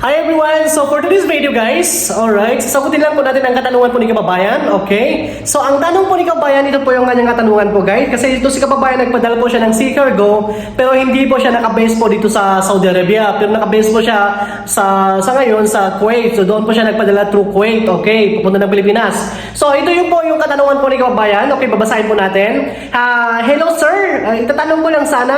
Hi everyone! So for today's video guys, alright, sasagutin lang po natin ang katanungan po ni kababayan, okay? So ang tanong po ni kababayan, ito po yung kanyang katanungan po guys, kasi ito si kababayan nagpadala po siya ng Sea Cargo, pero hindi po siya nakabase po dito sa Saudi Arabia, pero nakabase po siya sa, sa ngayon sa Kuwait, so doon po siya nagpadala through Kuwait, okay, pupunta ng Pilipinas. So ito yung po yung katanungan po ni kababayan, okay, babasahin po natin. Ah, hello sir, Ah, itatanong ko lang sana,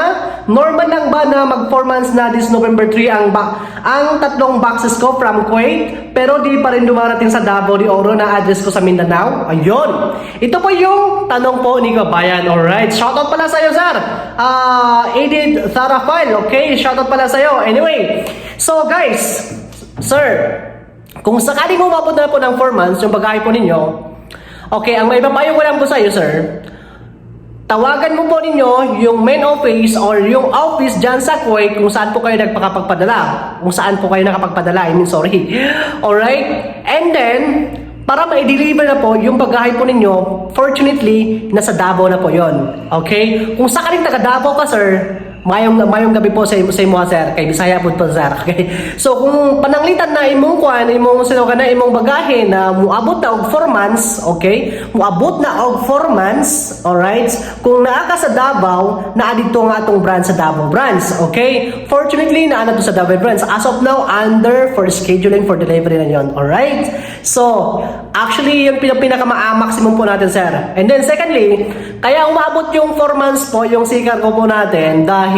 normal lang ba na mag 4 months na this November 3 ang ba ang tatlong boxes ko from Kuwait pero di pa rin dumarating sa Davao de Oro na address ko sa Mindanao? Ayun. Ito po yung tanong po ni Kabayan. Alright. Shoutout pala sa'yo, sir. Ah, Edith Tharafal. Okay. Shoutout pala sa'yo. Anyway. So, guys. Sir. Kung sakaling umabot na po ng 4 months yung bagahe po ninyo, okay, ang may papayo ko lang po sa'yo, sir, Tawagan mo po ninyo yung main office or yung office dyan sa Kuwait kung saan po kayo nagpakapagpadala. Kung saan po kayo nakapagpadala. I mean, sorry. Alright? And then, para ma-deliver na po yung bagahe po ninyo, fortunately, nasa Davao na po yon. Okay? Kung sakaling taga Davao ka, sir, mayong mayong gabi po sa imo sa imo sir. Kay Bisaya po po sir. Okay. So kung pananglitan na imong kuan imong sino ka na imong bagahe na muabot na og 4 months okay? Muabot na og 4 months alright? Kung naa ka sa Davao naa dito nga atong branch sa Davao branch okay? Fortunately naa na to sa Davao branch. As of now under for scheduling for delivery na yon alright? So actually yung pinaka pinaka-maximum po natin sir. And then secondly kaya umabot yung 4 months po yung sikar ko po natin dahil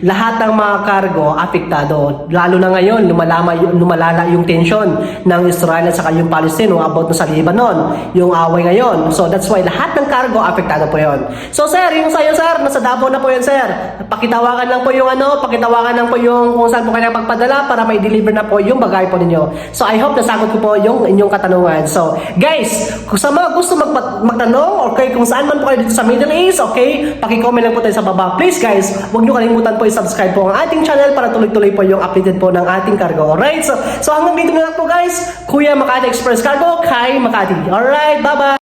lahat ng mga cargo apektado. Lalo na ngayon, lumalama, lumalala yung tension ng Israel at saka yung Palestine o about na sa Lebanon, yung away ngayon. So that's why lahat ng cargo apektado po yon. So sir, yung sa'yo sir, nasa Davao na po yan sir. Pakitawakan lang po yung ano, pakitawakan lang po yung kung saan po kayo pagpadala para may deliver na po yung bagay po ninyo. So I hope nasagot ko po yung inyong katanungan. So guys, kung sa mga gusto magpa- magtanong, okay, kung saan man po kayo dito sa Middle East, okay, pakicomment lang po tayo sa baba. Please guys, huwag nyo kalimutan po i-subscribe po ang ating channel para tuloy-tuloy po yung updated po ng ating cargo. Alright? So, so hanggang dito na lang po guys. Kuya Makati Express Cargo, kay Makati. Alright, bye-bye!